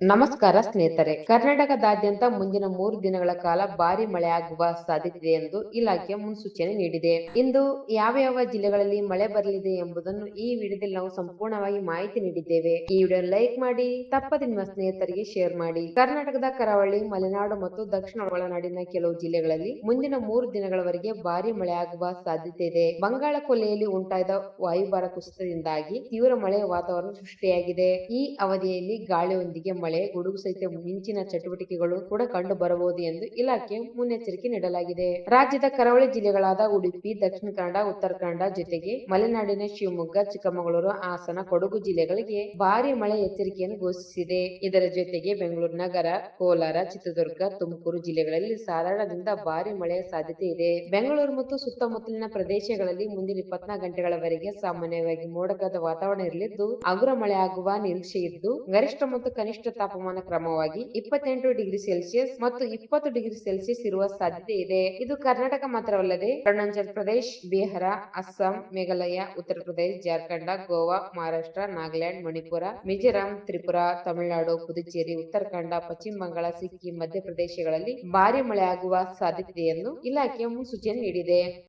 ನಮಸ್ಕಾರ ಸ್ನೇಹಿತರೆ. ಕರ್ನಾಟಕದಾದ್ಯಂತ ಮುಂದಿನ ಮೂರು ದಿನಗಳ ಕಾಲ ಭಾರಿ ಮಳೆಯಾಗುವ ಸಾಧ್ಯತೆ ಎಂದು ಇಲಾಖೆ ಮುನ್ಸೂಚನೆ ನೀಡಿದೆ. ಇಂದು ಯಾವ ಯಾವ ಜಿಲ್ಲೆಗಳಲ್ಲಿ ಮಳೆ ಬರಲಿದೆ ಎಂಬುದನ್ನು ಈ ವಿಡಿಯೋದಲ್ಲಿ ನಾವು ಸಂಪೂರ್ಣವಾಗಿ ಮಾಹಿತಿ ನೀಡಿದ್ದೇವೆ. ಈ ವಿಡಿಯೋ ಲೈಕ್ ಮಾಡಿ ತಪ್ಪದೆ ನಿಮ್ಮ ಸ್ನೇಹಿತರಿಗೆ ಶೇರ್ ಮಾಡಿ. ಕರ್ನಾಟಕದ ಕರಾವಳಿ, ಮಲೆನಾಡು ಮತ್ತು ದಕ್ಷಿಣ ಒಳನಾಡಿನ ಕೆಲವು ಜಿಲ್ಲೆಗಳಲ್ಲಿ ಮುಂದಿನ ಮೂರು ದಿನಗಳವರೆಗೆ ಭಾರಿ ಮಳೆಯಾಗುವ ಸಾಧ್ಯತೆ ಇದೆ. ಬಂಗಾಳ ಕೊಲೆಯಲ್ಲಿ ಉಂಟಾದ ವಾಯುಭಾರ ಕುಸಿತದಿಂದಾಗಿ ತೀವ್ರ ಮಳೆ ವಾತಾವರಣ ಸೃಷ್ಟಿಯಾಗಿದೆ. ಈ ಅವಧಿಯಲ್ಲಿ ಗಾಳಿಯೊಂದಿಗೆ ಮಳೆ ಗುಡುಗು ಸಹಿತ ಮಿಂಚಿನ ಚಟುವಟಿಕೆಗಳು ಕೂಡ ಕಂಡು ಬರಬಹುದು ಎಂದು ಇಲಾಖೆ ಮುನ್ನೆಚ್ಚರಿಕೆ ನೀಡಲಾಗಿದೆ. ರಾಜ್ಯದ ಕರಾವಳಿ ಜಿಲ್ಲೆಗಳಾದ ಉಡುಪಿ, ದಕ್ಷಿಣ ಕನ್ನಡ, ಉತ್ತರ ಕನ್ನಡ ಜೊತೆಗೆ ಮಲೆನಾಡಿನ ಶಿವಮೊಗ್ಗ, ಚಿಕ್ಕಮಗಳೂರು, ಹಾಸನ, ಕೊಡಗು ಜಿಲ್ಲೆಗಳಿಗೆ ಭಾರಿ ಮಳೆ ಎಚ್ಚರಿಕೆಯನ್ನು ಘೋಷಿಸಿದೆ. ಇದರ ಜೊತೆಗೆ ಬೆಂಗಳೂರು ನಗರ, ಕೋಲಾರ, ಚಿತ್ರದುರ್ಗ, ತುಮಕೂರು ಜಿಲ್ಲೆಗಳಲ್ಲಿ ಸಾಧಾರಣದಿಂದ ಭಾರಿ ಮಳೆಯ ಸಾಧ್ಯತೆ ಇದೆ. ಬೆಂಗಳೂರು ಮತ್ತು ಸುತ್ತಮುತ್ತಲಿನ ಪ್ರದೇಶಗಳಲ್ಲಿ ಮುಂದಿನ ಇಪ್ಪತ್ನಾಲ್ಕು ಗಂಟೆಗಳವರೆಗೆ ಸಾಮಾನ್ಯವಾಗಿ ಮೋಡಕದ ವಾತಾವರಣ ಇರಲಿದ್ದು, ಹಗುರ ಮಳೆಯಾಗುವ ನಿರೀಕ್ಷೆ ಇದ್ದು ಗರಿಷ್ಠ ಮತ್ತು ಕನಿಷ್ಠ ತಾಪಮಾನ ಕ್ರಮವಾಗಿ ಇಪ್ಪತ್ತೆಂಟು ಡಿಗ್ರಿ ಸೆಲ್ಸಿಯಸ್ ಮತ್ತು ಇಪ್ಪತ್ತು ಡಿಗ್ರಿ ಸೆಲ್ಸಿಯಸ್ ಇರುವ ಸಾಧ್ಯತೆ ಇದೆ. ಇದು ಕರ್ನಾಟಕ ಮಾತ್ರವಲ್ಲದೆ ಅರುಣಾಚಲ್ ಪ್ರದೇಶ್, ಬಿಹಾರ, ಅಸ್ಸಾಂ, ಮೇಘಾಲಯ, ಉತ್ತರ ಪ್ರದೇಶ, ಜಾರ್ಖಂಡ್, ಗೋವಾ, ಮಹಾರಾಷ್ಟ್ರ, ನಾಗಾಲ್ಯಾಂಡ್, ಮಣಿಪುರ, ಮಿಜೋರಾಂ, ತ್ರಿಪುರಾ, ತಮಿಳುನಾಡು, ಪುದುಚೇರಿ, ಉತ್ತರಾಖಂಡ, ಪಶ್ಚಿಮ ಬಂಗಾಳ, ಸಿಕ್ಕಿಂ ಮಧ್ಯಪ್ರದೇಶಗಳಲ್ಲಿ ಭಾರಿ ಮಳೆಯಾಗುವ ಆಗುವ ಸಾಧ್ಯತೆ ಎಂದು ಇಲಾಖೆ ಮುನ್ಸೂಚನೆ ನೀಡಿದೆ.